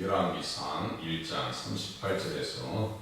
열왕기상 1장 38절에서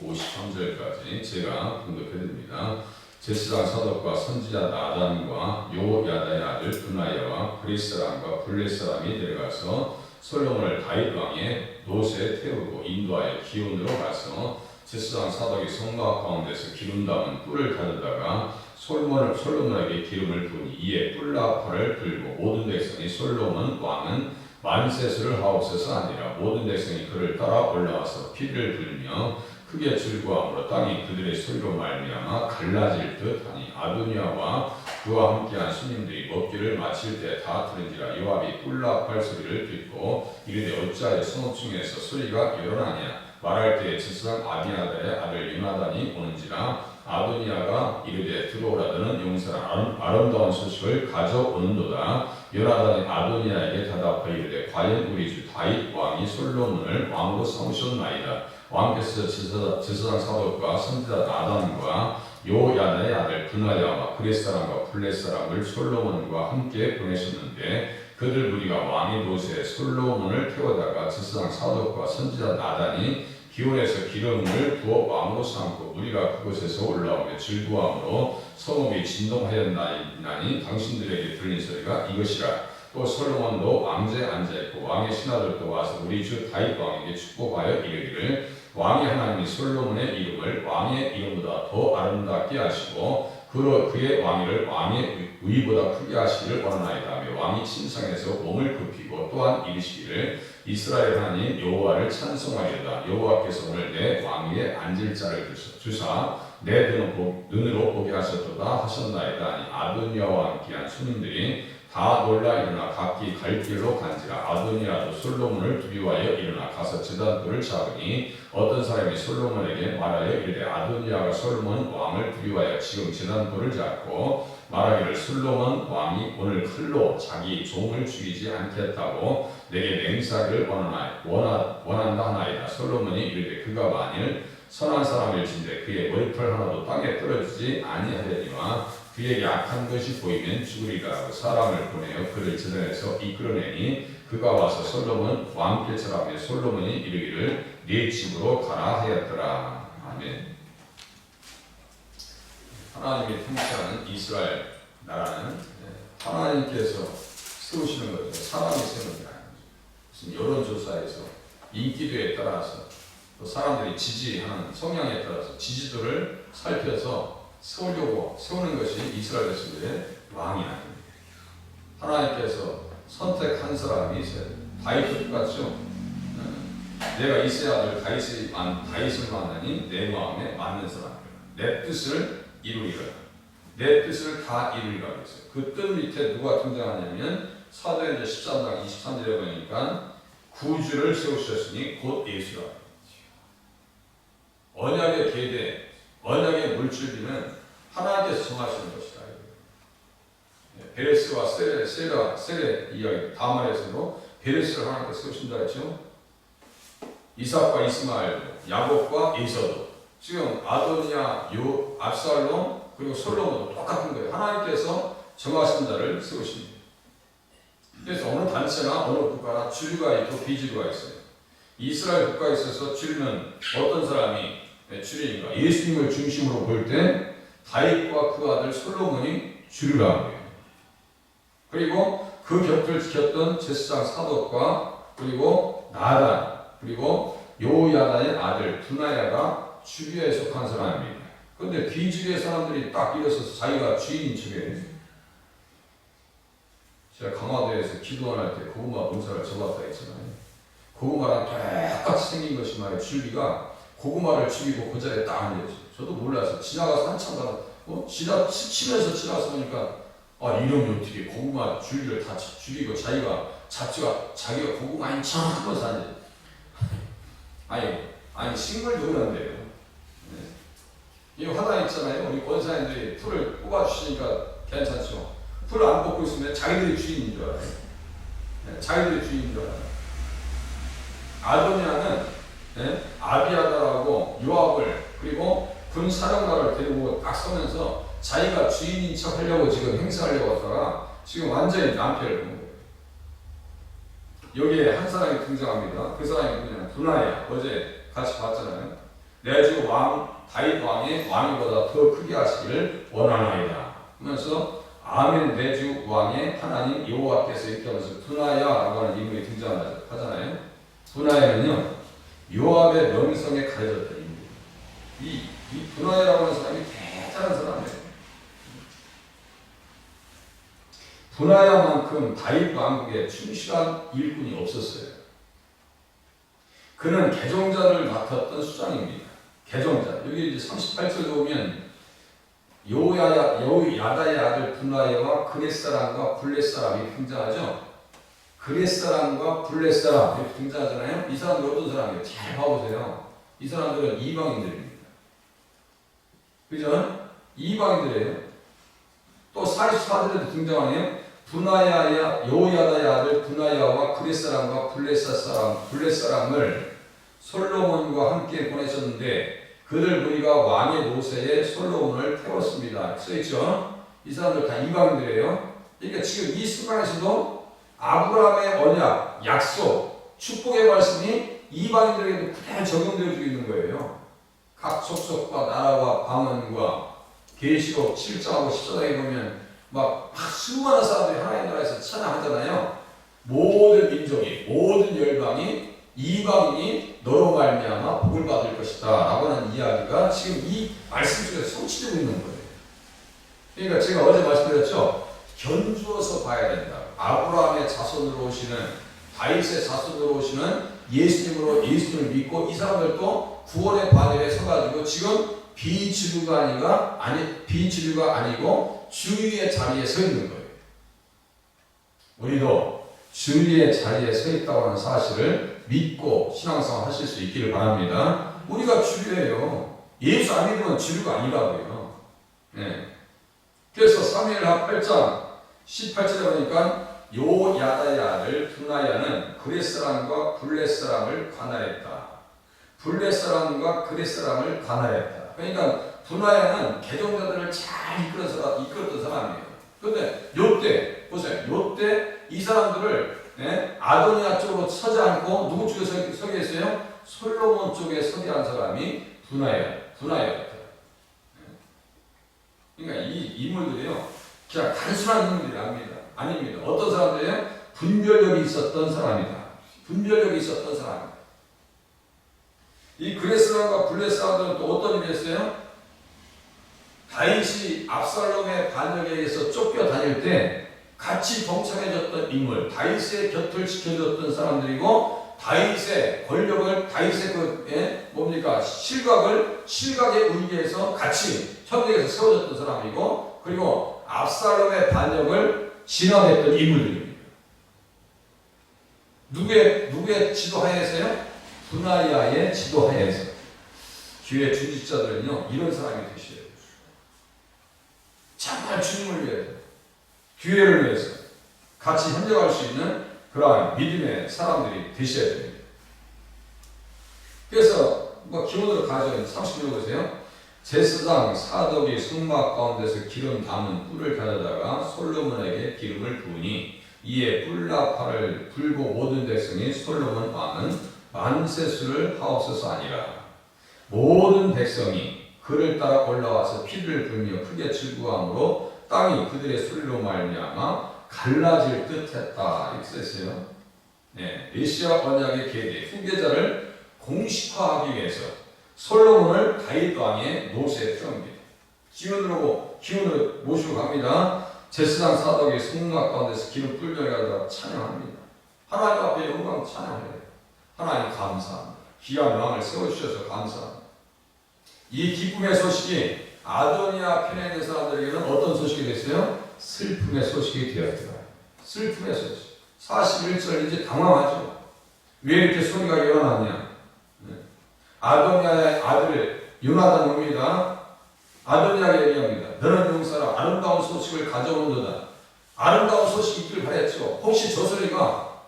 53절까지 제가 공급해드립니다. 제스장 사독과 선지자 나단과 요야다의 아들 분하야와 브리스람과 블레스람이 내려가서 솔로몬을 다윗 왕의 노새에 태우고 인도하여 기온으로 가서 제스장 사독이 성막 가운데서 기름 담은 뿔을 가져다가 솔로몬을 솔로몬에게 기름을 부니 이에 뿔나팔을 들고 모든 백성이 솔로몬 왕은 만세수를 하옵소서 아니라. 모든 백성이 그를 따라 올라와서 피를 불며 크게 즐거함으로 땅이 그들의 소리로 말미암아 갈라질 듯하니 아도니아와 그와 함께한 스님들이 먹기를 마칠 때 다 들은지라 요압이 뿔나팔 소리를 듣고 이르되 어찌하여 성읍 중에서 소리가 일어나냐? 말할 때에 지상 아비아다의 아들 요나단이 오는지라 아도니아가 이르되 들어오라더는 용사는 아름다운 소식을 가져오는도다. 요나단이 아도니아에게 대답하여 이르되 과연 우리 주 다윗 왕이 솔로몬을 왕으로 삼으셨나이다. 왕께서 지사장, 지사장 사독과 선지자 나단과 요야다의 아들 분하야와 그레 사람과 블레 사람을 솔로몬과 함께 보내셨는데 그들 무리가 왕의 노새에 솔로몬을 태워다가 지사장 사독과 선지자 나단이 기온에서 기름을 부어 왕으로 삼고 무리가 그곳에서 올라오며 즐거함으로 성읍이 진동하였나니 당신들에게 들린 소리가 이것이라. 또 솔로몬도 왕제에 앉아있고 왕의 신하들도 와서 우리 주 다윗 왕에게 축복하여 이르기를 왕의 하나님이 솔로몬의 이름을 왕의 이름보다 더 아름답게 하시고 그로 그의 왕위를 왕의 의보다 크게 하시기를 원하나이다 왕이 침상에서 몸을 굽히고 또한 이르시기를 이스라엘 하나님 여호와를 찬송하리다. 여호와께서 오늘 내 왕위에 앉을 자를 주사 내 눈으로 보게 하셨도다 하셨나이다 아니 아도니아와 함께한 손님들이 다 놀라 일어나 각기 갈 길로 간지라 아도니아도 솔로몬을 두려워하여 일어나 가서 제단돌을 잡으니 어떤 사람이 솔로몬에게 말하여 이르되 아도니아가 솔로몬 왕을 두려워하여 지금 제단돌을 잡고 말하기를 솔로몬 왕이 오늘 칼로 자기 종을 죽이지 않겠다고 내게 원하나 원하, 원한다 하나이다. 솔로몬이 이르되 그가 만일 선한 사람일진데 그의 머리털 하나도 땅에 떨어지지 아니하려니와 그에게 악한 것이 보이면 죽으리라 사람을 보내어 그를 제단에서 이끌어내니 그가 와서 솔로몬 왕께 절하며 솔로몬이 이르기를 네 집으로 가라 하였더라. 아멘. 하나님이 통치하는 이스라엘 나라는 하나님께서 세우시는 거죠 사람이 세우는 게 아니죠. 무슨 여론조사에서 인기도에 따라서 또 사람들이 지지하는 성향에 따라서 지지도를 살펴서 세우려고 세우는 것이 이스라엘 백성들의 왕이 아닙니다. 하나님께서 선택한 사람이 있어야 돼요. 다윗도 똑같죠. 내가 이세 아들 다윗을, 다윗을 만나니 내 마음에 맞는 사람이라. 내 뜻을 이루리라. 내 뜻을 다 이루리라 그랬어요. 그 뜻 밑에 누가 등장하냐면 사도행전 13장 23절에 보니까 구주를 세우셨으니 곧 예수라. 언약의 계대, 언약의 물줄기는 하나님께서 정하시는 것이다. 예, 베레스와 세레, 세라, 세레 이야기 다말에서도 베레스를 하나님께서 세우신다 했죠. 이삭과 이스마엘, 야곱과 에서도 지금 아도니아, 요, 압살롬 그리고 솔로몬도 똑같은 거예요. 하나님께서 정하신 자를 세우십니다. 그래서 어느 단체나 어느 국가나 주류가 있고 비주류가 있어요. 이스라엘 국가에 있어서 주류는 어떤 사람이 주류인가? 예수님을 중심으로 볼 때 다윗과 그 아들 솔로몬이 주류라는 거예요. 그리고 그 곁을 지켰던 제사장 사독과 그리고 나단 그리고 요야다의 아들 두나야가 주류에 속한 사람입니다. 그런데 비주류의 사람들이 딱 일어서서 자기가 주인인 척해 제가 강화도에서 기도할 때 고구마 농사를 접었다 했잖아요. 고구마랑 똑같이 생긴 것이 말이에요. 줄기가 고구마를 죽이고 그 자리에 딱 앉아있어요. 저도 몰라서 지나가서 한참 가다 어? 지나 치면서 지나서 보니까 아 이놈이 어떻게 고구마 줄기를 다 죽이고 자기가 잡지가 자기가 고구마인 척 하면서 앉아. 아니 아니 식물도 그런데요. 네. 이 화단 있잖아요. 우리 권사님들이 풀을 뽑아주시니까 괜찮죠. 풀을 안 뽑고 있으면 자기들이 주인인 줄 알아요. 네, 자기들이 주인인 줄 알아요. 아도니아는 네? 아비아다라고 요압을 그리고 군 사령관을 데리고 딱 서면서 자기가 주인인 척 하려고 지금 행사하려고 하다가 지금 완전히 낭패를 본 거예요. 여기에 한 사람이 등장합니다. 그 사람이 누구냐? 분하야. 어제 같이 봤잖아요. 내주 왕 다윗 왕의 왕위보다 더 크게 하시기를 원하나이다. 하면서 아멘 내주 왕의 하나님 여호와께서 이렇게 하면서 분하야라고 하는 인물이 등장하잖아요. 분하야는요 요압의 명성에 가려졌던 인물. 이, 이 분하야라고 하는 사람이 대단한 사람이에요. 분하야만큼 다윗 왕국에 충실한 일꾼이 없었어요. 그는 개종자를 맡았던 수장입니다. 개종자. 여기 이제 38절에 보면 요야야 요야다의 아들 분하야와 그렛 사람과 블렛 사람이 등장하죠. 그렛 사람과 블렛 사람 이렇게 등장하잖아요. 이 사람들 어떤 사람이에요? 잘 봐보세요. 이 사람들은 이방인들입니다. 그죠? 이방인들이에요. 또 44절에도 등장하네요. 분하야야 요야다의 아들 분하야와 그렛 사람과 블렛 사람 블렛 사람을 솔로몬과 함께 보내셨는데 그들 무리가 왕의 노새에 솔로몬을 태웠습니다. 써있죠? 이 사람들 다 이방인들이에요. 그러니까 지금 이 순간에서도 아브라함의 언약, 약속, 축복의 말씀이 이방인들에게도 그대로 적용되어지고 있는 거예요. 각 속속과 나라와 방언과 계시록 7장하고 14장에 보면 막, 막 수많은 사람들이 하나님 나라에서 찬양하잖아요. 모든 민족이, 모든 열방이 이방인이 너로 말미암아 복을 받을 것이다 라고 하는 이야기가 지금 이 말씀 속에서 성취되고 있는 거예요. 그러니까 제가 어제 말씀드렸죠. 견주어서 봐야 된다. 아브라함의 자손으로 오시는 다윗의 자손으로 오시는 예수님으로 예수님을 믿고 이 사람들도 구원의 바늘에 서가지고 지금 비주류가 아니가 아니 비주류가 아니고 주류의 자리에 서 있는 거예요. 우리도 주류의 자리에 서 있다고 하는 사실을 믿고 신앙생활 하실 수 있기를 바랍니다. 우리가 주류예요. 예수 안 믿으면 주류가 아니라고요. 네. 그래서 사무엘하 8장 18절에 보니까 그렛 사람과 블렛 사람을 관할했다. 그렛 사람을 관할했다. 그러니까 분하야는 개종자들을 잘 이끌어 사람, 이끌었던 사람이에요. 그런데 요때 보세요. 요때 이 사람들을 예? 아도니아 쪽으로 서지 않고 누구 쪽에 서, 서게 했어요? 솔로몬 쪽에 서게 한 사람이 분하야, 분하야였다. 그러니까 이 인물들이요, 그냥 단순한 인물들이 아닙니다. 아닙니다. 어떤 사람들이에요? 분별력이 있었던 사람이다. 분별력이 있었던 사람이다. 이 그레스랑과 블레스랑들은 또 어떤 일이 했어요? 다윗이 압살롬의 반역에 의해서 쫓겨 다닐 때 같이 동참해줬던 인물, 다윗의 곁을 지켜줬던 사람들이고 다윗의 권력을 다윗의 그 예? 뭡니까 실각을 실각에 의지해서 같이 현대에서 세워졌던 사람이고 그리고 압살롬의 반역을 진압했던 인물들입니다. 누구의 누구의 지도하에서요? 분하야의 지도하에서 교회 중직자들은요 이런 사람이 되셔야 돼요. 정말 주님을 위해서 교회를 위해서 같이 협력할 수 있는 그러한 믿음의 사람들이 되셔야 됩니다. 그래서 뭐 기본으로 가져온 30절 보세요. 제사장 사덕이 성막 가운데서 기름 담은 뿔을 가져다가 솔로몬에게 기름을 부으니 이에 뿔나팔을 불고 모든 백성이 솔로몬 왕은 만세수를 하옵소서 아니라 모든 백성이 그를 따라 올라와서 피를 불며 크게 즐거함으로 땅이 그들의 소리로 말미암아 갈라질 듯했다 써있어요. 네, 메시아 언약의 계대 후계자를 공식화하기 위해서 솔로몬을 다윗 왕의 노새에 태웁니다. 기운으로 기운을 모시고 갑니다. 제사장 사덕이 성막 가운데서 기름 불려가다가 찬양합니다. 하나님 앞에 영광 찬양해요. 하나님 감사합니다. 귀한 왕을 세워주셔서 감사합니다. 이 기쁨의 소식이 아도니아 있는 사람들에게는 어떤 소식이 됐어요? 슬픔의 소식이 되었더라. 슬픔의 소식. 41절 이제 당황하죠. 왜 이렇게 소리가 일어났냐? 네. 아도니아의 아들 요나단 옵니다. 아도니아에게 얘기합니다. 너는 용사라 아름다운 소식을 가져온도다. 아름다운 소식이 있길 바랬죠. 혹시 저 소리가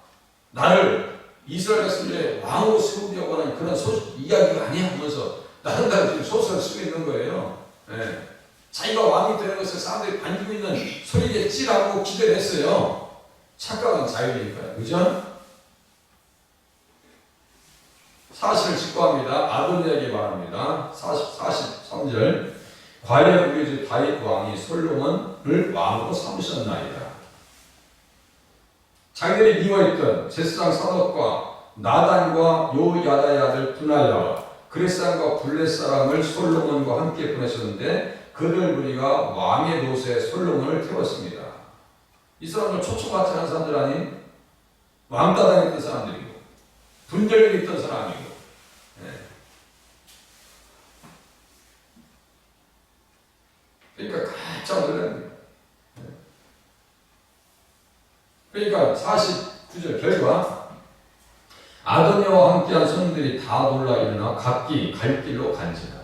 나를 이스라엘 백성들의 왕으로 세우려고 하는 그런 소식, 이야기가 아니야 하면서 나는 다 지금 소설을 쓰고 있는 거예요. 네. 자기가 왕이 되는 것을 사람들이 반기고 있는 소리겠지라고 기대를 했어요. 착각은 자유니까요. 그죠? 사실을 직구합니다. 아도니에게 말합니다. 40, 43절. 과연 우리 집 다윗 왕이 솔로몬을 왕으로 삼으셨나이다. 자기들이 미워했던 제사장 사독과 나단과 요야다의 아들 분하야와 그레산과 블레 사람을 솔로몬과 함께 보내셨는데 그들 무리가 왕의 노새 솔로몬을 태웠습니다. 이 사람들 초초같이 한 사람들 아닌 왕따 당했던 사람들이고 분별력이 있던 사람이고 예. 그러니까 깜짝 놀랐네요. 예. 그러니까 49절 결과 아도니아와 함께한 son들이 다 놀라 일어나 각기 갈 길로 간지라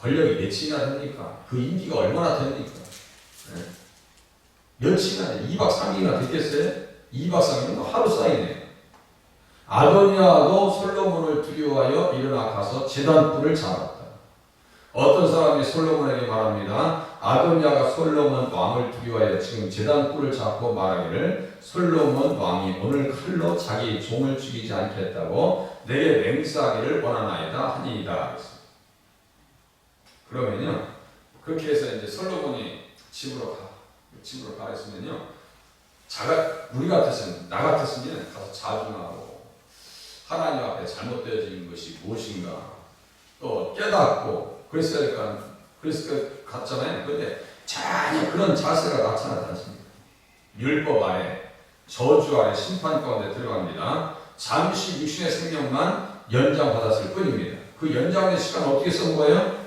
권력이 몇이나 됩니까? 그 인기가 얼마나 됩니까? 예. 며칠이나 돼? 2박 3일이나 됐겠어요? 2박 3일은 하루 사이네요. 아도니아도 솔로몬을 두려워하여 일어나 가서 제단불을 잡았다. 어떤 사람이 솔로몬에게 말합니다. 아도니아가 솔로몬 왕을 두려워하여 지금 제단불을 잡고 말하기를 솔로몬 왕이 오늘 칼로 자기 종을 죽이지 않겠다고 내게 맹세하기를 원하나이다 하니이다. 그러면요. 그렇게 해서 이제 솔로몬이 집으로 가. 집으로 가랬으면요. 자가 우리 같았으면 나 같았으면 가서 자중하고 하나님 앞에 잘못되어진 것이 무엇인가 또 깨닫고 그랬을 것 같잖아요. 그런데 전혀 그런 자세가 나타나지 않습니다. 율법 아래 저주 아래 심판 가운데 들어갑니다. 잠시 육신의 생명만 연장받았을 뿐입니다. 그 연장의 시간 어떻게 써먹 거예요?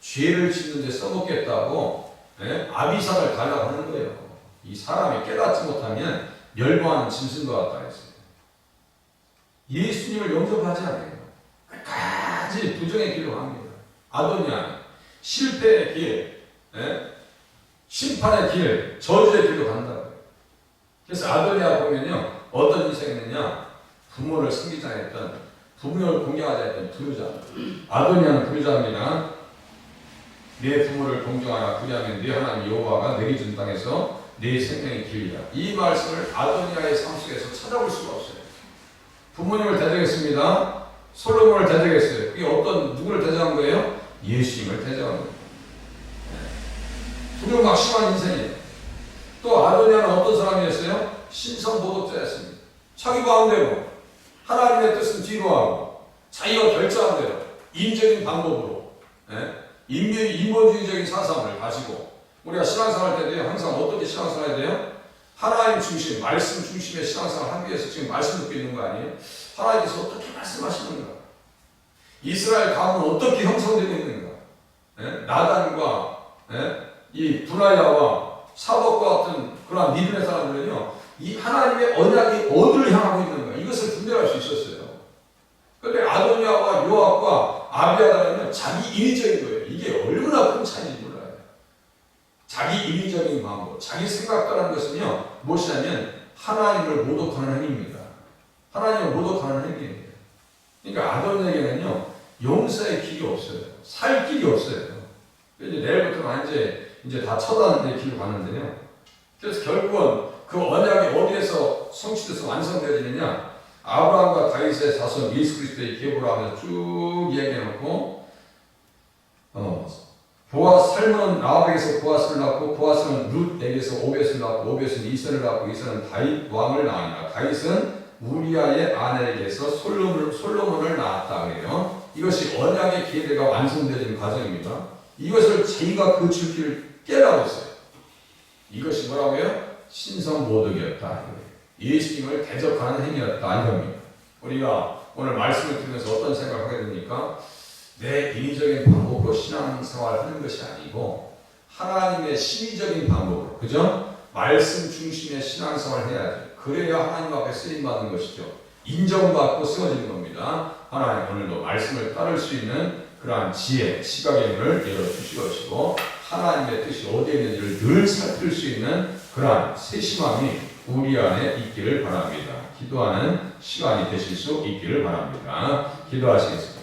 죄를 짓는데 써먹겠다고 네? 아비상을 달라고 하는 거예요. 이 사람이 깨닫지 못하면 멸망하는 짐승과 같다 했어요. 예수님을 영접하지 않아요. 끝까지 부정의 길로 갑니다. 아도니아 실패의 길, 예? 심판의 길, 저주의 길로 간다고요. 그래서 아도니아 보면요 어떤 인생이냐 부모를 섬기지 않았던 부모를 공경하지 않았던 부유자. 아도니아는 부유자입니다. 내 부모를 공경하라 그리하면 네 하나님 여호와가 내게 준 땅에서 내 생명의 길이야. 이 말씀을 아도니아의 삶 속에서 찾아볼 수가 없어요. 부모님을 대적했습니다. 솔로몬을 대적했어요. 그게 어떤 누구를 대적한 거예요? 예수님을 대적한 거예요. 두려움 막심한 인생이에요. 또 아도니아는 어떤 사람이었어요? 신성보복자였습니다. 자기 마음대로 하나님의 뜻은 뒤로 하고 자기가 결정한 대로 인적인 방법으로 예? 인민, 인본주의적인 사상을 가지고 우리가 신앙생활 할 때도 항상 어떻게 신앙생활 돼요? 하나님 중심, 말씀 중심의 신앙생활 하기 위해서 지금 말씀 듣고 있는 거 아니에요? 하나님께서 어떻게 말씀하시는가? 이스라엘 가문은 어떻게 형성되고 있는가? 예? 나단과 예? 이 분하야와 사복과 같은 그러한 믿음의 사람들은요, 이 하나님의 언약이 어디를 향하고 있는가? 이것을 분별할 수 있었어요. 그런데 아도니아와 요압과 아비아다는 자기 인위적인 거예요. 이게 얼마나 큰 차이인지 몰라요. 자기 인위적인 방법, 자기 생각과라는 것은요, 무엇이냐면 하나님을 모독하는 행위입니다. 하나님을 모독하는 행위입니다. 그러니까 아도니에게는요, 용서의 길이 없어요. 살 길이 없어요. 이제 내일부터는 이제, 이제 다 처단의 길로 가는데요. 그래서 결국은 그 언약이 어디에서 성취돼서 완성되어지느냐? 아브라함과 다윗의 자손 예수 그리스도의 계보를 하면서 쭉 얘기해놓고 어, 보아스 삶은 라합에게서 보아스를 낳고 보아스는 룻에게서 오벳을 낳고 오벳은 이선을 낳고 이선은 다윗 왕을 낳으니라 다윗은 우리아의 아내에게서 솔로몬을 낳았다 그래요. 이것이 언약의 계대가 완성되는 과정입니다. 이것을 저희가 그 줄기를 깨라고 했어요. 이것이 뭐라고요? 신성모독이었다. 예수님을 대적하는 행위였다. 이겁니다. 우리가 오늘 말씀을 들으면서 어떤 생각을 하게 됩니까? 내 인위적인 방법으로 신앙생활을 하는 것이 아니고 하나님의 심의적인 방법으로 그죠? 말씀 중심의 신앙생활을 해야지. 그래야 하나님 앞에 쓰임받는 것이죠. 인정받고 세워지는 겁니다. 하나님 오늘도 말씀을 따를 수 있는 그러한 지혜, 시각의 눈을 열어주시옵시고 하나님의 뜻이 어디에 있는지를 늘 살필 수 있는 그러한 세심함이 우리 안에 있기를 바랍니다. 기도하는 시간이 되실 수 있기를 바랍니다. 기도하시겠습니다.